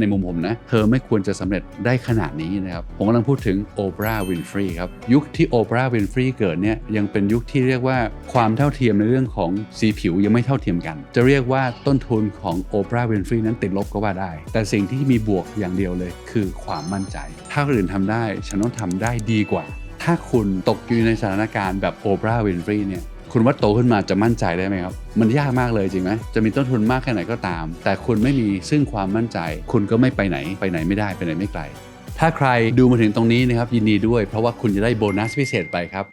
ในมุมผมนะ เธอไม่ควรจะสำเร็จได้ขนาดนี้นะครับ ผมกำลังพูดถึงโอปราห์วินฟรีครับ ยุคที่โอปราห์วินฟรีเกิดเนี่ยยังเป็นยุคที่เรียกว่าความเท่าเทียมในเรื่องของสีผิวยังไม่เท่าเทียมกัน จะเรียกว่าต้นทุนของโอปราห์วินฟรีนั้นติดลบก็ว่าได้ แต่สิ่งที่มีบวกอย่างเดียวเลย คือความมั่นใจ ถ้าคนอื่นทำได้ฉันต้องทำได้ดีกว่า ถ้าคุณตกอยู่ในสถานการณ์แบบโอปราห์วินฟรีเนี่ย คุณว่าโตขึ้นมาจะมั่นใจได้ไหมครับ มันยากมากเลยจริงไหมจะมีต้นทุนมากแค่ไหนก็ตาม แต่คุณไม่มีซึ่งความมั่นใจ คุณก็ไม่ไปไหน ไปไหนไม่ได้ไปไหนไม่ไกล ถ้าใครดูมาถึงตรงนี้นะครับยินดีด้วย เพราะว่าคุณจะได้โบนัสพิเศษไปครับ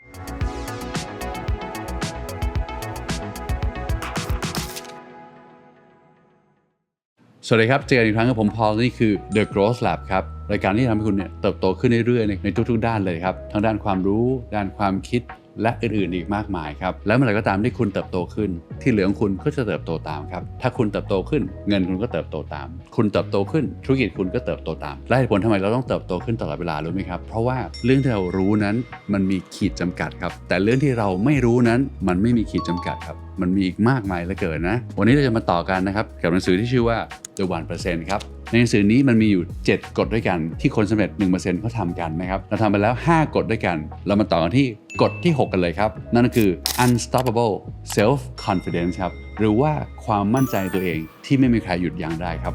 สวัสดีครับ เจอกันอีกครั้งกับผมพอลนี่คือ The Growth Lab ครับ รายการที่ทำให้คุณเนี่ยเติบโตขึ้นเรื่อยๆ ในในทุกๆ ด้านเลยครับ ทั้งด้านความรู้ ด้านความคิด และอื่นๆอีกมากมายครับ แล้วเมื่อไหร่ก็ตามที่คุณเติบโตขึ้น ที่เหลือของคุณก็จะเติบโตตามครับ ถ้าคุณเติบโตขึ้น เงินคุณก็เติบโตตาม คุณเติบโตขึ้น ธุรกิจคุณก็เติบโตตามและเหตุผลทำไมเราต้องเติบโตขึ้นตลอดเวลารู้ไหมครับ เพราะว่าเรื่องที่เรารู้นั้นมันมีขีดจำกัดครับ แต่เรื่องที่เราไม่รู้นั้นมันไม่มีขีดจำกัดครับ มันมีอีกมากมายเหลือเกินนะ วันนี้เราจะมาต่อกันนะครับกับหนังสือที่ชื่อว่า The 1%ครับ ในหนังสือนี้มันมีอยู่ 7 กฎด้วยกันที่คนสำเร็จ 1%เขาทำกันนะครับ เราทำไปแล้ว 5 กฎด้วยกัน เรามาต่อกันที่กฎที่ 6 กันเลยครับ นั่นก็คือ unstoppable self confidence ครับ หรือว่าความมั่นใจในตัวเองที่ไม่มีใครหยุดยั้งได้ครับ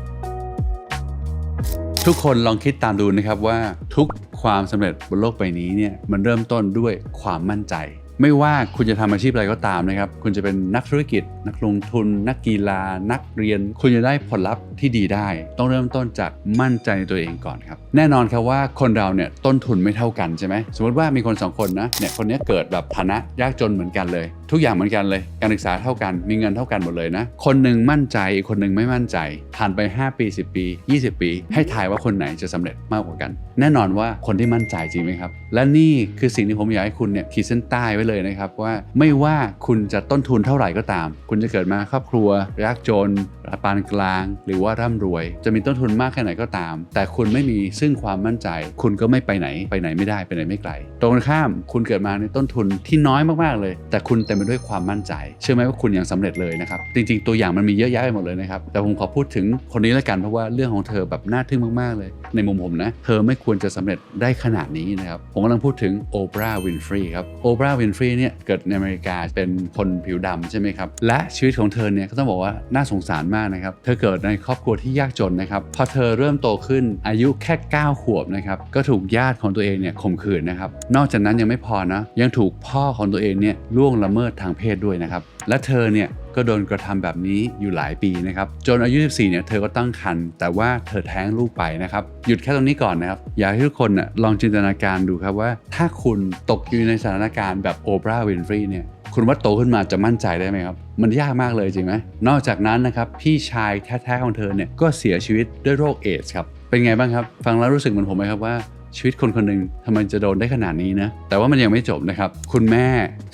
ทุกคนลองคิดตามดูนะครับว่าทุกความสำเร็จบนโลกใบนี้เนี่ยมันเริ่มต้นด้วยความมั่นใจไม่ว่าคุณจะทำอาชีพอะไรก็ตามนะครับ คุณจะเป็นนักธุรกิจ นักลงทุน นักกีฬา นักเรียน คุณจะได้ผลลัพธ์ ที่ดีได้ ต้องเริ่มต้นจากมั่นใจในตัวเองก่อนครับ แน่นอนครับว่าคนเราเนี่ยต้นทุนไม่เท่ากันใช่ไหมสมมติว่ามีคนสองคนนะเนี่ยคนนี้เกิดแบบฐานะยากจนเหมือนกันเลย ทุกอย่างเหมือนกันเลย การศึกษาเท่ากันมีเงินเท่ากันหมดเลยนะ คนหนึ่งมั่นใจอีกคนหนึ่งไม่มั่นใจผ่านไป 5 ปี 10 ปี 20 ปี ให้ทายว่าคนไหนจะสำเร็จมากกว่ากัน แน่นอนว่าคนที่มั่นใจจริงไหมครับ และนี่คือสิ่งที่ผมอยากให้คุณเนี่ยขีดเส้นใต้ไว้เลยนะครับว่าไม่ว่าคุณจะต้นทุนเท่าไหร่ก็ตาม คุณจะเกิดมาครอบครัวยากจนปานกลาง หรือว่าร่ำรวย จะมีต้นทุนมากแค่ไหนก็ตาม แต่คุณไม่มีซึ่งความมั่นใจ คุณก็ไม่ไปไหน ไปไหนไม่ได้ไปไหนไม่ไกล ตรงข้ามคุณเกิดมาในต้นทุนที่น้อยมากๆเลย แต่คุณเต็มไปด้วยความมั่นใจ เชื่อไหมว่าคุณยังสำเร็จเลยนะครับ จริง ๆ ตัวอย่างมันมีเยอะแยะไปหมดเลยนะครับ แต่ผมขอพูดถึงคนนี้ล้วกันเพราะว่าเรื่องของเธอแบบน่าทึ่งมากๆเลย ในมุมผมนะ เธอไม่ควรจะสำเร็จได้ขนาดนี้นะครับ ผมกำลังพูดถึงโอปราห์วินฟรีครับ โอปราห์วินฟรีเนี่ยเกิดในอเมริกาเป็นคนผิวดำใช่ไหมครับ และชีวิตของเธอเนี่ยก็ต้องบอกว่าน่าสงสารมากนะครับ เธอเกิดในครอบครัวที่ยากจนนะครับพอเธอเริ่มโตขึ้นอายุแค่ 9 ขวบนะครับก็ถูกญาติของตัวเองเนี่ยข่มขืนนะครับนอกจากนั้นยังไม่พอนะยังถูกพ่อของตัวเองเนี่ยล่วงละเมิดทางเพศด้วยนะครับและเธอเนี่ยก็โดนกระทำแบบนี้อยู่หลายปีนะครับ จนอายุ 14 เนี่ยเธอก็ตั้งครรภ์แต่ว่าเธอแท้งลูกไปนะครับ หยุดแค่ตรงนี้ก่อนนะครับ อยากให้ทุกคนน่ะลองจินตนาการดูครับว่า ถ้าคุณตกอยู่ในสถานการณ์แบบโอปราห์วินฟรีเนี่ย คุณว่าโตขึ้นมาจะมั่นใจได้ไหมครับ มันยากมากเลยจริงไหมนอกจากนั้นนะครับพี่ชายแท้ๆของเธอเนี่ยก็เสียชีวิตด้วยโรคเอดส์ครับเป็นไงบ้างครับ ฟังแล้วรู้สึกเหมือนผมไหมครับว่าชีวิตคนคนหนึ่งทำไมจะโดนได้ขนาดนี้นะ แต่ว่ามันยังไม่จบนะครับ คุณแม่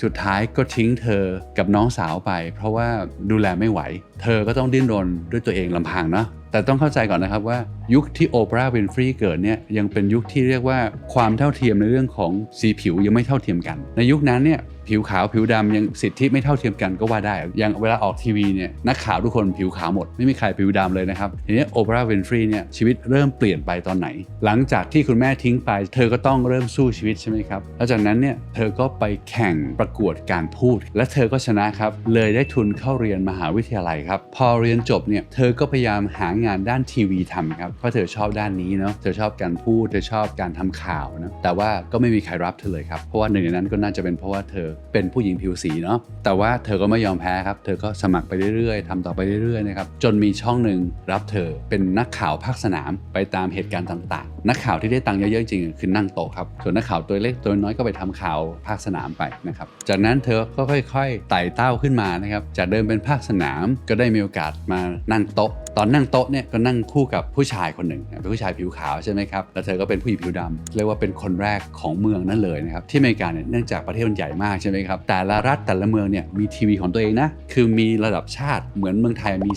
สุดท้ายก็ทิ้งเธอกับน้องสาวไป เพราะว่าดูแลไม่ไหว เธอก็ต้องดิ้นรนด้วยตัวเองลำพังเนาะ แต่ต้องเข้าใจก่อนนะครับว่ายุคที่โอปราห์วินฟรีเกิดเนี่ยยังเป็นยุคที่เรียกว่าความเท่าเทียมในเรื่องของสีผิวยังไม่เท่าเทียมกัน ในยุคนั้นเนี่ยผิวขาวผิวดำยังสิทธิไม่เท่าเทียมกันก็ว่าได้ อย่างเวลาออกทีวีเนี่ยนักข่าวทุกคนผิวขาวหมด ไม่มีใครผิวดำเลยนะครับทีนี้โอปราห์วินฟรีเนี่ยชีวิตเริ่มเปลี่ยนไปตอนไหน หลังจากที่คุณแม่ทิ้งไป เธอก็ต้องเริ่มสู้ชีวิตใช่ไหมครับแล้วจากนั้นเนี่ยเธอก็ไปแข่งประกวดการพูด และเธอก็ชนะครับเลยได้ทุนเข้าเรียนมหาวิทยาลัยครับพอเรียนจบเนี่ยเธอก็พยายามหางานด้านทีวีทำครับเพราะเธอชอบด้านนี้เนาะเธอชอบการพูดเธอชอบการทำข่าวนะแต่ว่าก็ไม่มีใครรับเธอเลยครับเพราะว่าหนึ่งในนั้นก็น่าจะเป็นเพราะว่าเธอเป็นผู้หญิงผิวสีเนาะแต่ว่าเธอก็ไม่ยอมแพ้ครับเธอก็สมัครไปเรื่อยๆทำต่อไปเรื่อยๆนะครับจนมีช่องหนึ่งรับเธอเป็นนักข่าวภาคสนามไปตามเหตุการณ์ต่างๆ นักข่าวที่ได้ตังค์เยอะๆจริงๆคือนั่งโต๊ะครับส่วนนักข่าวตัวเล็กตัวน้อยก็ไปทำข่าวภาคสนามไปนะครับจากนั้นเธอก็ค่อยๆไต่เต้าขึ้นมานะครับจากเดิมเป็นภาคสนามก็ได้มีโอกาสมานั่งโต๊ะตอนนั่งโต๊ะเนี่ยก็นั่งคู่กับผู้ชายคนหนึ่งเป็นผู้ชายผิวขาวใช่ไหมครับแล้วเธอก็เป็นผู้หญิงผิวดำเรียกว่าเป็นคนแรกของเมืองนั่นเลยนะครับที่อเมริกาเนี่ยเนื่องจากประเทศมันใหญ่มากใช่ไหมครับแต่ละรัฐแต่ละเมืองเนี่ยมีทีวีของตัวเองนะคือมีระดับชาติเหมือนเมืองไทยมี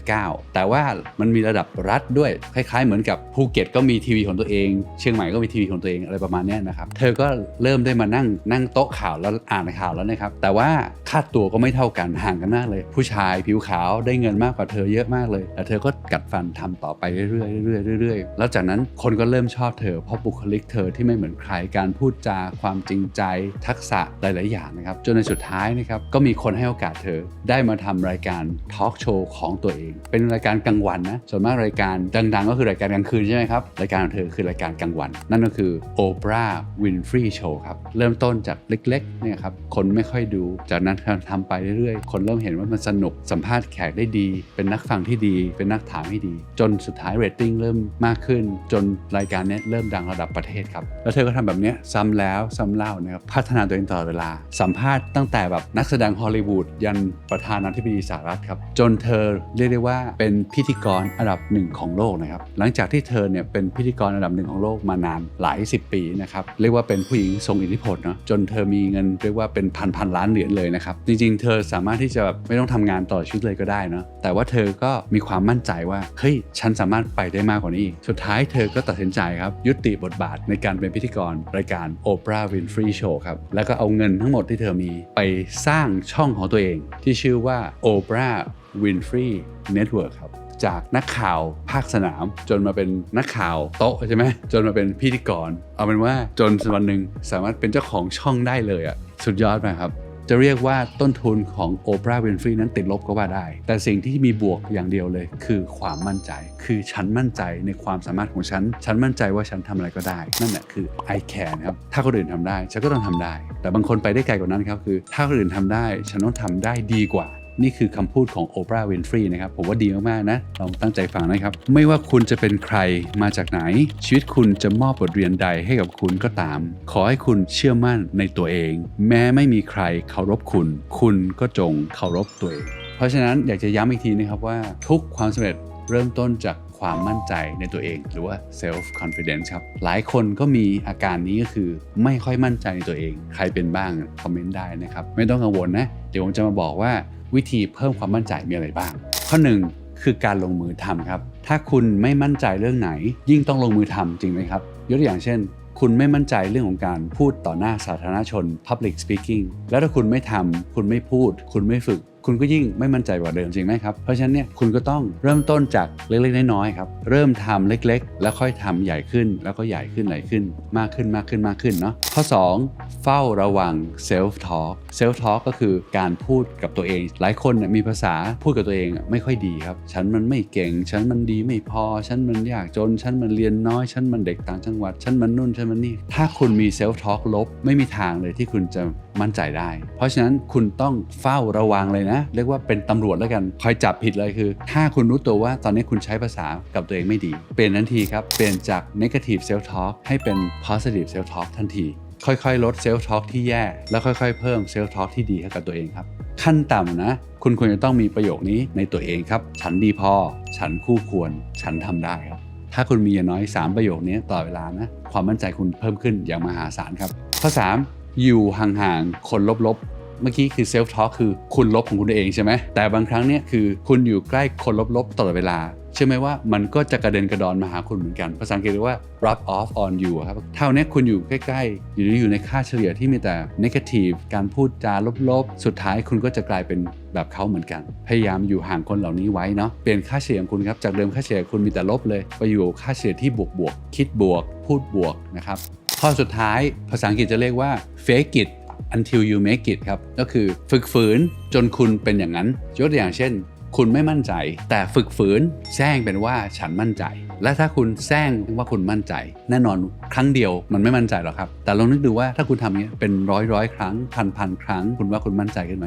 3579 แต่ว่ามันมีระดับรัฐด้วยคล้ายๆ เหมือนกับภูเก็ตก็มีทีวีของตัวเอง เชียงใหม่ก็มีทีวีของตัวเองอะไรประมาณนี้นะครับเธอก็เริ่มได้มานั่งนั่งโต๊ะข่าวแล้วอ่านข่าวแล้วนะครับแต่ว่าค่าตัวก็ไม่เท่ากันห่างกันมากเลย ผู้ชายผิวขาวได้เงินมากกว่าเธอเยอะมากเลยแล้วเธอก็กัดฟันทำต่อไปเรื่อยๆเรื่อยๆเรื่อยๆแล้วจากนั้นคนก็เริ่มชอบเธอเพราะบุคลิกเธอที่ไม่เหมือนใครการพูดจาความจริงใจ ทักษะหลาย ๆ อย่างนะครับ จนในสุดท้ายนะครับก็มีคนให้โอกาสเธอได้มาทำรายการทอล์กโชว์ของตัวเอง เป็นรายการกลางวันนะส่วนมากรายการดัง ๆ ก็คือรายการกลางคืนใช่ไหมครับรายการของเธอคือรายการกลางวัน นั่นก็คือ Oprah Winfrey Show ครับเริ่มต้นจากเล็ก ๆ เนี่ยครับคนไม่ค่อยดู จากนั้นทำไปเรื่อย ๆ คนเริ่มเห็นว่ามันสนุกสัมภาษณ์แขกได้ดี เป็นนักฟังที่ดีเป็นนักถามที่ดี จนสุดท้ายเรตติ้งเริ่มมากขึ้น จนรายการนี้เริ่มดังระดับประเทศครับ แล้วเธอก็ทำแบบนี้ซ้ำแล้วซ้ำเล่านะครับพัฒนาตัวเองตลอดเวลา สัมภาษณ์ตั้งแต่แบบนักแสดงฮอลลีวูดยันประธานาธิบดีสหรัฐครับ จนเธอเรียกได้ว่าเป็นพิธีกรอันดับหนึ่งของโลกนะครับหลังจากที่เธอเนี่ยเป็นพิธีกรอันดับหนึ่งของโลกมานานหลายสิบปีนะครับเรียกว่าเป็นผู้หญิงทรงอิทธิพลเนาะจนเธอมีเงินเรียกว่าเป็นพันพันล้านเหรียญเลยนะครับจริงๆ เธอสามารถที่จะแบบไม่ต้องทำงานตลอดชีวิตเลยก็ได้เนาะแต่ว่าเธอก็มีความความมั่นใจว่าเฮ้ยฉันสามารถไปได้มากกว่านี้ สุดท้ายเธอก็ตัดสินใจครับ ยุติบทบาทในการเป็นพิธีกรรายการ Oprah Winfrey Show ครับ แล้วก็เอาเงินทั้งหมดที่เธอมีไปสร้างช่องของตัวเอง ที่ชื่อว่า Oprah Winfrey Network ครับจากนักข่าวภาคสนามจนมาเป็นนักข่าวโต๊ะใช่ไหมจนมาเป็นพิธีกร เอาเป็นว่าจนวันหนึ่งสามารถเป็นเจ้าของช่องได้เลยอะ่ะสุดยอดไหมครับ จะเรียกว่าต้นทุนของโอปราห์วินฟรีนั้นติดลบก็ว่าได้ แต่สิ่งที่มีบวกอย่างเดียวเลย คือความมั่นใจ คือฉันมั่นใจในความสามารถของฉัน ฉันมั่นใจว่าฉันทำอะไรก็ได้ นั่นแหละคือ I can ครับ ถ้าคนอื่นทำได้ ฉันก็ต้องทำได้ แต่บางคนไปได้ไกลกว่านั้นครับ คือ ถ้าคนอื่นทำได้ ฉันต้องทำได้ดีกว่า นี่คือคำพูดของโอปราห์วินฟรีนะครับ ผมว่าดีมาก ๆ นะ ลองตั้งใจฟังนะครับ ไม่ว่าคุณจะเป็นใครมาจากไหน ชีวิตคุณจะมอบบทเรียนใดให้กับคุณก็ตาม ขอให้คุณเชื่อมั่นในตัวเอง แม้ไม่มีใครเคารพคุณ คุณก็จงเคารพตัวเอง เพราะฉะนั้นอยากจะย้ำอีกทีนะครับว่าทุกความสำเร็จเริ่มต้นจากความมั่นใจในตัวเองหรือว่า self confidence ครับ หลายคนก็มีอาการนี้ก็คือไม่ค่อยมั่นใจในตัวเอง ใครเป็นบ้างคอมเมนต์ได้นะครับ ไม่ต้องกังวลนะ เดี๋ยวผมจะมาบอกว่า วิธีเพิ่มความมั่นใจมีอะไรบ้าง ข้อหนึ่งคือการลงมือทำครับ ถ้าคุณไม่มั่นใจเรื่องไหน ยิ่งต้องลงมือทำจริงไหมครับ ยกตัวอย่างเช่น คุณไม่มั่นใจเรื่องของการพูดต่อหน้าสาธารณชน Public Speaking แล้วถ้าคุณไม่ทำคุณไม่พูด คุณไม่ฝึก คุณก็ยิ่งไม่มั่นใจกว่าเดิมจริงไหมครับ เพราะฉะนั้นเนี่ยคุณก็ต้องเริ่มต้นจากเล็กๆน้อยๆครับเริ่มทำเล็กๆ แล้วค่อยทำใหญ่ขึ้นแล้วก็ใหญ่ขึ้นใหญ่ขึ้น มากขึ้นมากขึ้นมากขึ้นเนาะข้อ 2 เฝ้าระวัง self talk self talk ก็คือการพูดกับตัวเอง หลายคนมีภาษาพูดกับตัวเองไม่ค่อยดีครับ ฉันมันไม่เก่ง ฉันมันดีไม่พอ ฉันมันยากจน ฉันมันเรียนน้อย ฉันมันเด็กต่างจังหวัด ฉันมันนู่น ฉันมันนี่ ถ้าคุณมี self talk ลบ ไม่มีทางเลยที่คุณจะมั่นใจได้ เพราะฉะนั้นคุณต้องเฝ้าระวังเลยนะ เรียกว่าเป็นตำรวจแล้วกัน คอยจับผิดเลยคือ ถ้าคุณรู้ตัวว่าตอนนี้คุณใช้ภาษากับตัวเองไม่ดี เปลี่ยนทันทีครับ เปลี่ยนจาก negative self talk ให้เป็น positive self talk ทันที ค่อยๆ ลดเซลฟ์ทอ l k ที่แย่ แล้วค่อยๆ เพิ่มเซลฟ์ทอ l k ที่ดีให้กับตัวเองครับ ขั้นต่ำนะ คุณควรจะต้องมีประโยคนี้ในตัวเองครับ ฉันดีพอ ฉันคู่ควร ฉันทำได้ครับถ้าคุณมีอย่างน้อย 3 ประโยคนี้ต่อเวลานะ ความมั่นใจคุณเพิ่มขึ้นอย่างมหาศาลครับ ข้อ 3 อยู่ห่างๆ คนลบๆ เมื่อกี้คือเซลฟ์ทอ l k คือคุณลบของคุณเองใช่ไหม แต่บางครั้งเนี่ยคือคุณอยู่ใกล้คนลบๆ ตลอดเวลา เชื่อไหมว่ามันก็จะกระเด็นกระดอนมาหาคุณเหมือนกัน ภาษาอังกฤษเรียกว่า rub off on you ครับ เท่านี้คุณอยู่ใกล้ๆ อยู่อยู่ในค่าเฉลี่ยที่มีแต่ negative การพูดจาลบๆ สุดท้ายคุณก็จะกลายเป็นแบบเขาเหมือนกัน พยายามอยู่ห่างคนเหล่านี้ไว้เนาะ เปลี่ยนค่าเฉลี่ยของคุณครับ จากเดิมค่าเฉลี่ยคุณมีแต่ลบเลย ไปอยู่ค่าเฉลี่ยที่บวกๆ คิดบวก พูดบวกนะครับ ข้อสุดท้ายภาษาอังกฤษจะเรียกว่า fake it until you make it ครับ ก็คือฝึกฝืนจนคุณเป็นอย่างนั้น ยกตัวอย่างเช่น คุณไม่มั่นใจ แต่ฝึกฝืนแซงเป็นว่าฉันมั่นใจ และถ้าคุณแซงว่าคุณมั่นใจ แน่นอนครั้งเดียวมันไม่มั่นใจหรอกครับ แต่ลองนึกดูว่าถ้าคุณทำอย่างนี้ยเป็นร้อยร้อยครั้งพันพันครั้ง คุณว่าคุณมั่นใจขึ้นไหม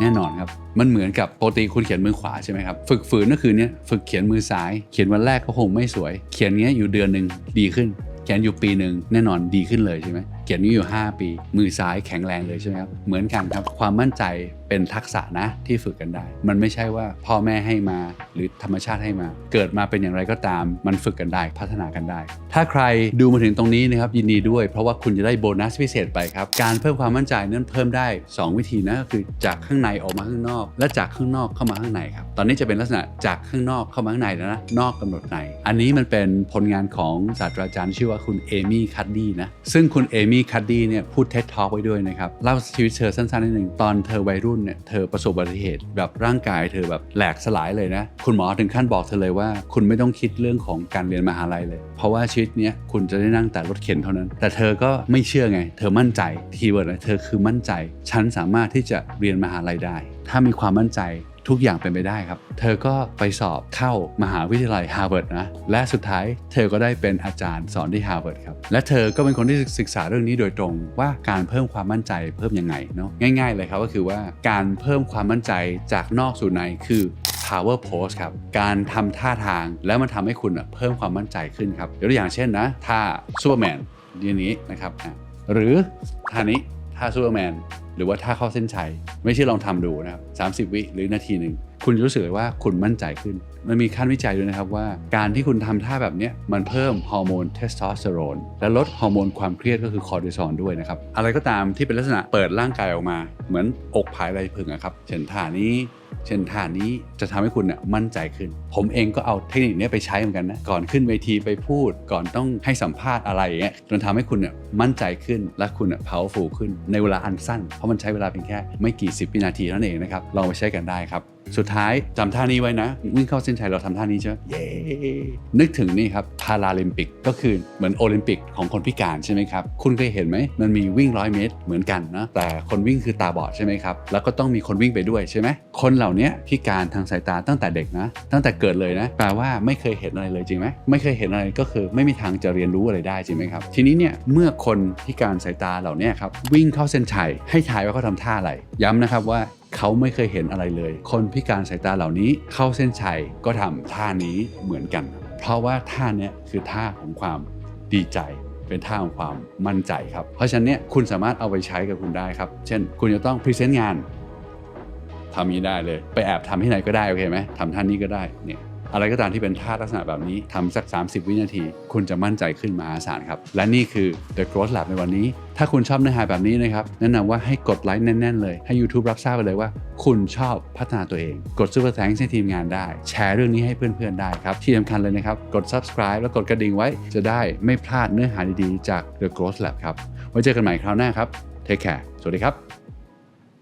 แน่นอนครับ มันเหมือนกับปกติคุณเขียนมือขวาใช่ไหมครับฝึกฝืนก็คือเนี้ยฝึกเขียนมือซ้าย เขียนวันแรกก็คงไม่สวย เขียนเนี้ยอยู่เดือนหนึ่งดีขึ้น เขียนอยู่ปีหนึ่งแน่นอนดีขึ้นเลยใช่ไหมเขียนนี้อยู่ 5 ปี มือซ้ายแข็งแรงเลยใช่ไหมครับเหมือนกันครับความมั่นใจเป็นทักษะนะที่ฝึกกันได้ มันไม่ใช่ว่าพ่อแม่ให้มาหรือธรรมชาติให้มา เกิดมาเป็นอย่างไรก็ตาม มันฝึกกันได้พัฒนากันได้ ถ้าใครดูมาถึงตรงนี้นะครับยินดีด้วย เพราะว่าคุณจะได้โบนัสพิเศษไปครับ การเพิ่มความมั่นใจนั้นเพิ่มได้ 2 วิธีนะก็คือจากข้างในออกมาข้างนอก และจากข้างนอกเข้ามาข้างในครับตอนนี้จะเป็นลักษณะจากข้างนอกเข้ามาข้างในแล้วนะนอกกำหนดในอันนี้มันเป็นผลงานของศาสตราจารย์ชื่อว่าคุณเอมี่คัดดี้นะซึ่งคุณเอมี่คัดดี้เนี่ยพูดเท็ดทอ k ไว้ด้วยนะครับเล่าชีวิตเธอสั้นๆนิดหนึ่งตอนเธอวัยรุ่นรุ่นเนี่ยเธอประสบอุบัติเหตุแบบร่างกายเธอแบบแหลกสลายเลยนะ คุณหมอถึงขั้นบอกเธอเลยว่า คุณไม่ต้องคิดเรื่องของการเรียนมหาลัยเลย เพราะว่าชีวิตเนี้ยคุณจะได้นั่งแต่รถเข็นเท่านั้น แต่เธอก็ไม่เชื่อไง เธอมั่นใจคีย์เวิร์ดเลยเธอคือมั่นใจ ฉันสามารถที่จะเรียนมหาลัยได้ ถ้ามีความมั่นใจ ทุกอย่างเป็นไปได้ครับ เธอก็ไปสอบเข้ามหาวิทยาลัยฮาร์วาร์ดนะ และสุดท้ายเธอก็ได้เป็นอาจารย์สอนที่ฮาร์วาร์ดครับ และเธอก็เป็นคนที่ศึกษาเรื่องนี้โดยตรงว่าการเพิ่มความมั่นใจเพิ่มยังไงเนาะง่าย ๆ เลยครับก็คือว่าการเพิ่มความมั่นใจจากนอกสู่ในคือ power pose ครับ การทำท่าทางแล้วมันทำให้คุณอะเพิ่มความมั่นใจขึ้นครับยกตัวอย่างเช่นนะท่าซูเปอร์แมนยืนนี้นะครับหรือท่านี้ ท่าซูเปอร์แมนหรือว่าถ้าเข้าเส้นชัย ไม่ใช่ลองทำดูนะครับสาวิหรือนาทีหนึ่งคุณรู้สึกเลยว่าคุณมั่นใจขึ้น มันมีขั้นวิจัยด้วยนะครับว่า การที่คุณทำท่าแบบนี้มันเพิ่มฮอร์โมนเทสโทสเตอโรนและลดฮอร์โมนความเครียดก็คือคอร์ติซอลด้วยนะครับ อะไรก็ตามที่เป็นลักษณะเปิดร่างกายออกมา เหมือนอกผายไรพึ่งอะครับเช่นท่านี้ เช่นท่านี้จะทำให้คุณเนี่ยมั่นใจขึ้น ผมเองก็เอาเทคนิคนี้ไปใช้เหมือนกันนะ ก่อนขึ้นเวทีไปพูด ก่อนต้องให้สัมภาษณ์อะไรอย่างเงี้ยจนทำให้คุณเนี่ยมั่นใจขึ้น และคุณเนี่ย powerful ขึ้นในเวลาอันสั้น เพราะมันใช้เวลาเพียงแค่ไม่กี่สิบวินาทีเท่านั้นเองนะครับ ลองไปใช้กันได้ครับ สุดท้ายจำท่านี้ไว้นะ วิ่งเข้าเส้นชัยเราทำท่านี้ใช่ไหมเย้นึกถึงนี่ครับพาราลิมปิกก็คือเหมือนโอลิมปิกของคนพิการใช่ไหมครับ คุณเคยเห็นไหมมันมีวิ่งร้อยเมตรเหมือนกันนะแต่คนวิ่งคือตาบอดใช่ไหมครับ แล้วก็ต้องมีคนวิ่งไปด้วยใช่ไหมคนเหล่านี้พิการทางสายตาตั้งแต่เด็กนะ ตั้งแต่เกิดเลยนะแปลว่าไม่เคยเห็นอะไรเลยจริงไหมไม่เคยเห็นอะไรก็คือไม่มีทางจะเรียนรู้อะไรได้จริงไหมครับ ทีนี้เนี่ยเมื่อคนพิการสายตาเหล่านี้ครับวิ่งเข้าเส้นชัยให้ทายว่าเขาทำท่าอะไร ย้ำนะครับว่า เขาไม่เคยเห็นอะไรเลย คนพิการสายตาเหล่านี้เข้าเส้นชัยก็ทำท่านี้เหมือนกัน เพราะว่าท่านี้คือท่าของความดีใจเป็นท่าของความมั่นใจครับ เพราะฉะนั้นเนี่ยคุณสามารถเอาไปใช้กับคุณได้ครับ เช่น คุณจะต้องพรีเซนต์งานทำนี้ได้เลย ไปแอบทำที่ไหนก็ได้โอเคไหมทำท่านี้ก็ได้เนี่ย อะไรก็ตามที่เป็นท่าลักษณะแบบนี้ทำสัก 30 วินาที คุณจะมั่นใจขึ้นมหาศาลครับ และนี่คือ The Growth Lab ในวันนี้ ถ้าคุณชอบเนื้อหาแบบนี้นะครับ แนะนำว่าให้กดไลค์แน่น ๆ เลย ให้ YouTube รับทราบไปเลยว่า คุณชอบพัฒนาตัวเอง กด Super Thanks ให้ทีมงานได้ แชร์เรื่องนี้ให้เพื่อน ๆ ได้ครับ ที่สำคัญเลยนะครับ กด Subscribe แล้วกดกระดิ่งไว้ จะได้ไม่พลาดเนื้อหาดีๆ จาก The Growth Lab ครับ ไว้เจอกันใหม่คราวหน้าครับ Take care สวัสดีครับ